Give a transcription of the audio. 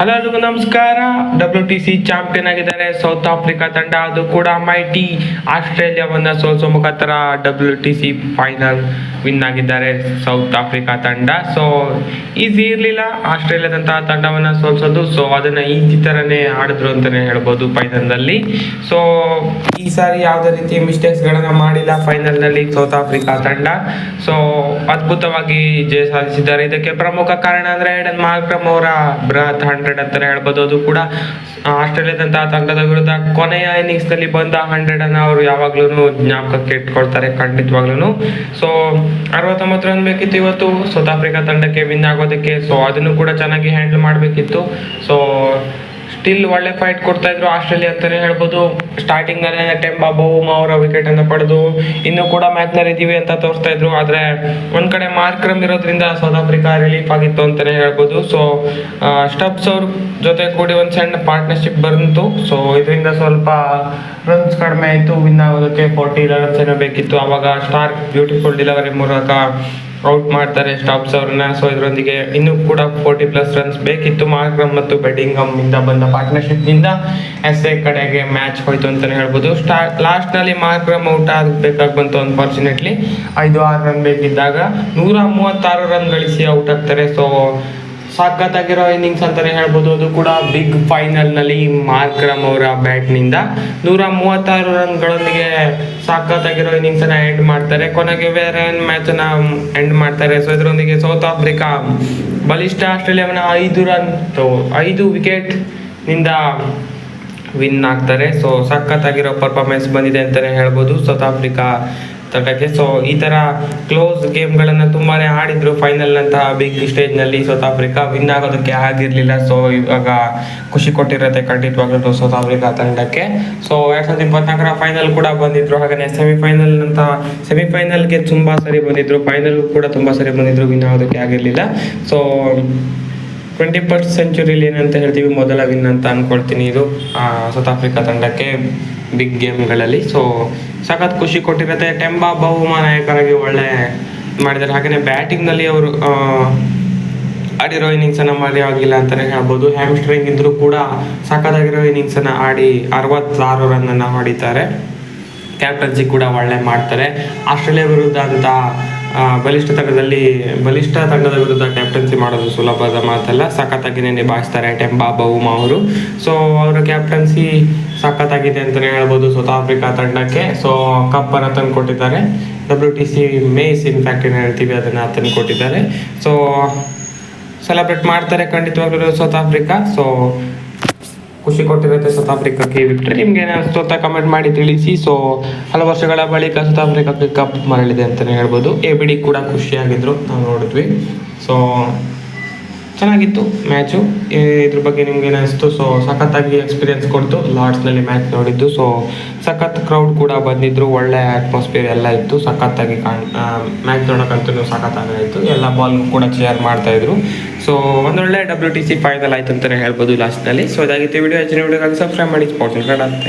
Hello ನಮಸ್ಕಾರ. W T C champion ಆಗಿದ್ದಾರೆ. South Africa ತಂಡ, ಅದು ಕೂಡ ಮೈಟಿ ಆಸ್ಟ್ರೇಲಿಯಾವನ್ನ ಸೋಲ್ಸೋ ಮುಖಾಂತರ W T C final win ಆಗಿದ್ದಾರೆ ಸೌತ್ ಆಫ್ರಿಕಾ ತಂಡ. ಸೊ ಈಸಿ ಇರಲಿಲ್ಲ ಆಸ್ಟ್ರೇಲಿಯಾದಂತಹ ತಂಡವನ್ನ ಸೋಲ್ಸೋದು ಸೊ ಅದನ್ನ ಈಸಿ ತರನೇ ಆಡಿದ್ರು ಅಂತಾನೆ ಹೇಳ್ಬೋದು ಫೈನಲ್ನಲ್ಲಿ ಸೊ ಈ ಸಾರಿ ಯಾವುದೇ ರೀತಿ ಮಿಸ್ಟೇಕ್ಸ್ ಗಳನ್ನ ಮಾಡಿಲ್ಲ ಫೈನಲ್ನಲ್ಲಿ ಸೌತ್ ಆಫ್ರಿಕಾ ತಂಡ. ಸೊ ಅದ್ಭುತವಾಗಿ ಜಯ ಸಾಧಿಸಿದ್ದಾರೆ. ಇದಕ್ಕೆ ಪ್ರಮುಖ ಕಾರಣ ಅಂದ್ರೆ ಮಾರ್ಕ್ರಮ್ ಅವರ ಬೃಹತ್ ಹಂಡ್ರೆಡ್ ಅಂತಾನೆ ಹೇಳ್ಬೋದು. ಅದು ಕೂಡ ಆಸ್ಟ್ರೇಲಿಯಾದಂತಹ ತಂಡದ ವಿರುದ್ಧ ಕೊನೆಯ ಇನ್ನಿಂಗ್ಸ್ನಲ್ಲಿ ಬಂದ ಹಂಡ್ರೆಡ್ ಅನ್ನ ಅವರು ಯಾವಾಗ್ಲೂ ಜ್ಞಾಪಕಕ್ಕೆ ಇಟ್ಕೊಳ್ತಾರೆ ಖಂಡಿತವಾಗ್ಲೂ ಸೊ ಅರವತ್ತೊಂಬತ್ತು ರನ್ ಬೇಕಿತ್ತು ಇವತ್ತು. ಸೌತ್ ಆಫ್ರಿಕಾ ತಂಡಕ್ಕೆ ವಿನ್ ಆಗೋದಕ್ಕೆ ಸೊ ಅದನ್ನು ಕೂಡ ಚೆನ್ನಾಗಿ ಹ್ಯಾಂಡಲ್ ಮಾಡಬೇಕಿತ್ತು. ಸೊ ಸ್ಟಿಲ್ ಒಳ್ಳೆ ಫೈಟ್ ಕೊಡ್ತಾ ಇದ್ರು. ಆಸ್ಟ್ರೇಲಿಯಾ ಅಂತಾನೆ ಹೇಳ್ಬೋದು. ಸ್ಟಾರ್ಟಿಂಗ್ನಲ್ಲಿ ಟೆಂಬಾ ಬಹುಮ ಅವರ ವಿಕೆಟ್ ಅನ್ನು ಪಡೆದು ಇನ್ನು ಕೂಡ ಮ್ಯಾಚ್ನಲ್ಲಿ ಅಂತ ತೋರಿಸ್ತಾ ಇದ್ರು. ಆದ್ರೆ ಒಂದ್ ಕಡೆ ಮಾರ್ಕ್ರಮ್ ಇರೋದ್ರಿಂದ ಸೌತ್ ಆಫ್ರಿಕಾ ರಿಲೀಫ್ ಆಗಿತ್ತು ಅಂತಾನೆ ಹೇಳ್ಬೋದು. ಸೊ ಸ್ಟಬ್ಸ್ ಅವ್ರ ಜೊತೆ ಕೂಡಿ ಒಂದ್ ಸಣ್ಣ ಪಾರ್ಟ್ನರ್ಶಿಪ್ ಬಂತು. ಸೊ ಇದರಿಂದ ಸ್ವಲ್ಪ ರನ್ಸ್ ಕಡಿಮೆ ಆಯಿತು. ವಿನ್ ಆಗೋದಕ್ಕೆ ಫೋರ್ಟಿ ರನ್ಸ್ ಏನೋ ಬೇಕಿತ್ತು. ಅವಾಗ ಸ್ಟಾರ್ಕ್ ಬ್ಯೂಟಿಫುಲ್ ಡಿಲವರಿ ಮೂಲಕ ಔಟ್ ಮಾಡ್ತಾರೆ ಸ್ಟಾಪ್ಸ್ ಅವ್ರನ್ನ ಸೊ ಇದರೊಂದಿಗೆ ಇನ್ನೂ ಕೂಡ ಫೋರ್ಟಿ ಪ್ಲಸ್ ರನ್ಸ್ ಬೇಕಿತ್ತು. ಮಾರ್ಕ್ರಮ್ ಮತ್ತು ಬೆಡ್ಡಿಂಗಮ್ ಇಂದ ಬಂದ ಪಾರ್ಟ್ನರ್ಶಿಪ್ನಿಂದ ಎಸ್ ಎ ಕಡೆಗೆ ಮ್ಯಾಚ್ ಹೋಯ್ತು ಅಂತಾನೆ ಹೇಳ್ಬೋದು. ಸ್ಟಾ ಲಾಸ್ಟ್ನಲ್ಲಿ ಮಾರ್ಕ್ರಮ್ ಔಟ್ ಆಗಬೇಕಾಗಿ ಬಂತು ಅನ್ಫಾರ್ಚುನೇಟ್ಲಿ ಐದು, ಆರು ರನ್ ಬೇಕಿದ್ದಾಗ ನೂರ ಮೂವತ್ತಾರು ರನ್ ಗಳಿಸಿ ಔಟ್ ಆಗ್ತಾರೆ. ಸೊ ಸಖತ್ತಾಗಿರೋ ಇನ್ನಿಂಗ್ಸ್ ಅಂತಲೇ ಹೇಳ್ಬೋದು. ಅದು ಕೂಡ ಬಿಗ್ ಫೈನಲ್ನಲ್ಲಿ ಮಾರ್ಕ್ರಮ್ ಅವರ ಬ್ಯಾಟ್ನಿಂದ ನೂರ ಮೂವತ್ತಾರು ರನ್ಗಳೊಂದಿಗೆ ಸಖತ್ತಾಗಿರೋ ಇನ್ನಿಂಗ್ಸನ್ನು ಎಂಡ್ ಮಾಡ್ತಾರೆ. ಕೊನೆಗೆ ಬೇರೆ ಮ್ಯಾಚ್ ಅನ್ನ ಎಂಡ್ ಮಾಡ್ತಾರೆ? ಸೊ ಇದರೊಂದಿಗೆ ಸೌತ್ ಆಫ್ರಿಕಾ ಬಲಿಷ್ಠ ಆಸ್ಟ್ರೇಲಿಯಾವನ್ನ ಐದು ರನ್ ಐದು ವಿಕೆಟ್ನಿಂದ ವಿನ್ ಆಗ್ತಾರೆ. ಸೊ ಸಖತ್ತಾಗಿರೋ ಪರ್ಫಾರ್ಮೆನ್ಸ್ ಬಂದಿದೆ ಅಂತಲೇ ಹೇಳ್ಬೋದು. ಸೌತ್ ಆಫ್ರಿಕಾ ತಂಡಕ್ಕೆ ಸೊ ಈ ಥರ ಕ್ಲೋಸ್ ಗೇಮ್ಗಳನ್ನು ತುಂಬಾನೇ ಆಡಿದ್ರು ಫೈನಲ್ ನಂತಹ ಬಿಗ್ ಸ್ಟೇಜ್ನಲ್ಲಿ ಸೌತ್ ಆಫ್ರಿಕಾ ವಿನ್ ಆಗೋದಕ್ಕೆ ಆಗಿರಲಿಲ್ಲ. ಸೊ ಇವಾಗ ಖುಷಿ ಕೊಟ್ಟಿರುತ್ತೆ ಖಂಡಿತವಾಗ್ಲೂ ಸೌತ್ ಆಫ್ರಿಕಾ ತಂಡಕ್ಕೆ. ಸೊ ಎರಡ್ ಸಾವಿರದ ಇಪ್ಪತ್ನಾಲ್ಕರ ಫೈನಲ್ ಕೂಡ ಬಂದಿದ್ರು. ಹಾಗೆ ಸೆಮಿಫೈನಲ್ ಅಂತ ಸೆಮಿಫೈನಲ್ಗೆ ತುಂಬಾ ಸರಿ ಬಂದಿದ್ರು. ಫೈನಲ್ ಕೂಡ ತುಂಬಾ ಸರಿ ಬಂದಿದ್ರು. ವಿನ್ ಆಗೋದಕ್ಕೆ ಆಗಿರಲಿಲ್ಲ. ಸೊ ಟ್ವೆಂಟಿ ಫಸ್ಟ್ ಸೆಂಚುರಿಲಿ ಏನಂತ ಹೇಳ್ತೀವಿ? ಮೊದಲ ವಿನ್ ಅಂತ ಅನ್ಕೊಳ್ತೀನಿ ಇದು ಸೌತ್ ಆಫ್ರಿಕಾ ತಂಡಕ್ಕೆ ಬಿಗ್ ಗೇಮ್ಗಳಲ್ಲಿ ಸೊ ಸಖತ್ ಖುಷಿ ಕೊಟ್ಟಿರುತ್ತೆ. ಟೆಂಬಾ ಬಹುಮಾನಾಯಕರಾಗಿ ಒಳ್ಳೆ ಮಾಡಿದ್ದಾರೆ. ಹಾಗೆಯೇ ಬ್ಯಾಟಿಂಗ್ನಲ್ಲಿ ಅವರು ಆಡಿರೋ ಇನ್ನಿಂಗ್ಸ್ ಅನ್ನ ಮಾಡಿ ಆಗಿಲ್ಲ ಅಂತಾನೆ ಹೇಳ್ಬೋದು. ಹ್ಯಾಮ್ಸ್ಟ್ರಿಂಗ್ ಇದ್ದರೂ ಕೂಡ ಸಖತ್ತಾಗಿರೋ ಇನ್ನಿಂಗ್ಸ್ ಅನ್ನ ಆಡಿ ಅರವತ್ತಾರು ರನ್ ಅನ್ನ ಹೊಡಿತಾರೆ ಕ್ಯಾಪ್ಟನ್ಸಿ ಕೂಡ ಒಳ್ಳೆ ಮಾಡ್ತಾರೆ. ಆಸ್ಟ್ರೇಲಿಯಾ ವಿರುದ್ಧ ಅಂತ ಬಲಿಷ್ಠ ತಂಡದಲ್ಲಿ, ಬಲಿಷ್ಠ ತಂಡದ ವಿರುದ್ಧ ಕ್ಯಾಪ್ಟನ್ಸಿ ಮಾಡೋದು ಸುಲಭದ ಮಾತಲ್ಲ ಸಖತ್ತಾಗಿನೇ ನಿಭಾಯಿಸ್ತಾರೆ ಟೆಂಬಾ ಬೌಮ ಅವರು. ಸೊ ಅವರ ಕ್ಯಾಪ್ಟನ್ಸಿ ಸಖತ್ತಾಗಿದೆ ಅಂತಲೇ ಹೇಳ್ಬೋದು ಸೌತ್ ಆಫ್ರಿಕಾ ತಂಡಕ್ಕೆ. ಸೊ ಕಪ್ಪನ್ನು ತಂದು ಕೊಟ್ಟಿದ್ದಾರೆ W T C mace in fact ಏನು ಹೇಳ್ತೀವಿ, ಅದನ್ನು ತಂದು ಕೊಟ್ಟಿದ್ದಾರೆ ಸೊ ಸೆಲೆಬ್ರೇಟ್ ಮಾಡ್ತಾರೆ ಖಂಡಿತವಾಗ್ಲೂ ಸೌತ್ ಆಫ್ರಿಕಾ ಸೊ ಖುಷಿ ಕೊಟ್ಟಿರುತ್ತೆ ಸೌತ್ ಆಫ್ರಿಕಾಕ್ಕೆ ವಿಕ್ಟರಿ ನಿಮ್ಗೆ ಏನಿಸ್ತು ಅಂತ ಕಮೆಂಟ್ ಮಾಡಿ ತಿಳಿಸಿ. ಸೊ ಹಲವು ವರ್ಷಗಳ ಬಳಿಕ ಸೌತ್ ಆಫ್ರಿಕಾಕ್ಕೆ ಕಪ್ ಮರಳಿದೆ ಅಂತಲೇ ಹೇಳ್ಬೋದು. ಎ ಬಿ ಡಿ ಕೂಡ ಖುಷಿಯಾಗಿದ್ರು. ನಾವು ನೋಡಿದ್ವಿ. ಸೊ ಚೆನ್ನಾಗಿತ್ತು ಮ್ಯಾಚು. ಇದ್ರ ಬಗ್ಗೆ ನಿಮ್ಗೆ ಏನಿಸ್ತು? ಸೊ ಸಖತ್ತಾಗಿ ಎಕ್ಸ್ಪೀರಿಯನ್ಸ್ ಕೊಡ್ತು. ಲಾರ್ಡ್ಸ್ನಲ್ಲಿ ಮ್ಯಾಚ್ ನೋಡಿದ್ದು. ಸೊ ಸಖತ್ ಕ್ರೌಡ್ ಕೂಡ ಬಂದಿದ್ರು. ಒಳ್ಳೆ ಅಟ್ಮಾಸ್ಫಿಯರ್ ಎಲ್ಲ ಇತ್ತು. ಸಖತ್ತಾಗಿ ಕಾಣ್ ಮ್ಯಾಚ್ ನೋಡೋಕ್ಕಂತೂ ಇತ್ತು. ಎಲ್ಲ ಬಾಲ್ ಕೂಡ ಚೇರ್ ಮಾಡ್ತಾ ಇದ್ರು. ಸೊ ಒಂದೊಳ್ಳೆ ಡಬ್ಲ್ಯೂ ಟಿ ಸಿ ಫೈನಲ್ ಆಯ್ತು ಅಂತಲೇ ಹೇಳ್ಬೋದು ಲಾಸ್ಟ್ನಲ್ಲಿ ಸೊ ಇದಾಗಿತ್ತು ವಿಡಿಯೋ ಹೆಚ್ಚಿನ ವಿಡಿಯೋಗಾಗಿ ಸಬ್ಸ್ಕ್ರೈಬ್ ಮಾಡಿ. ಸ್ಪೋರ್ಟ್ಸ್ ಕನ್ನಡ ಅಂತ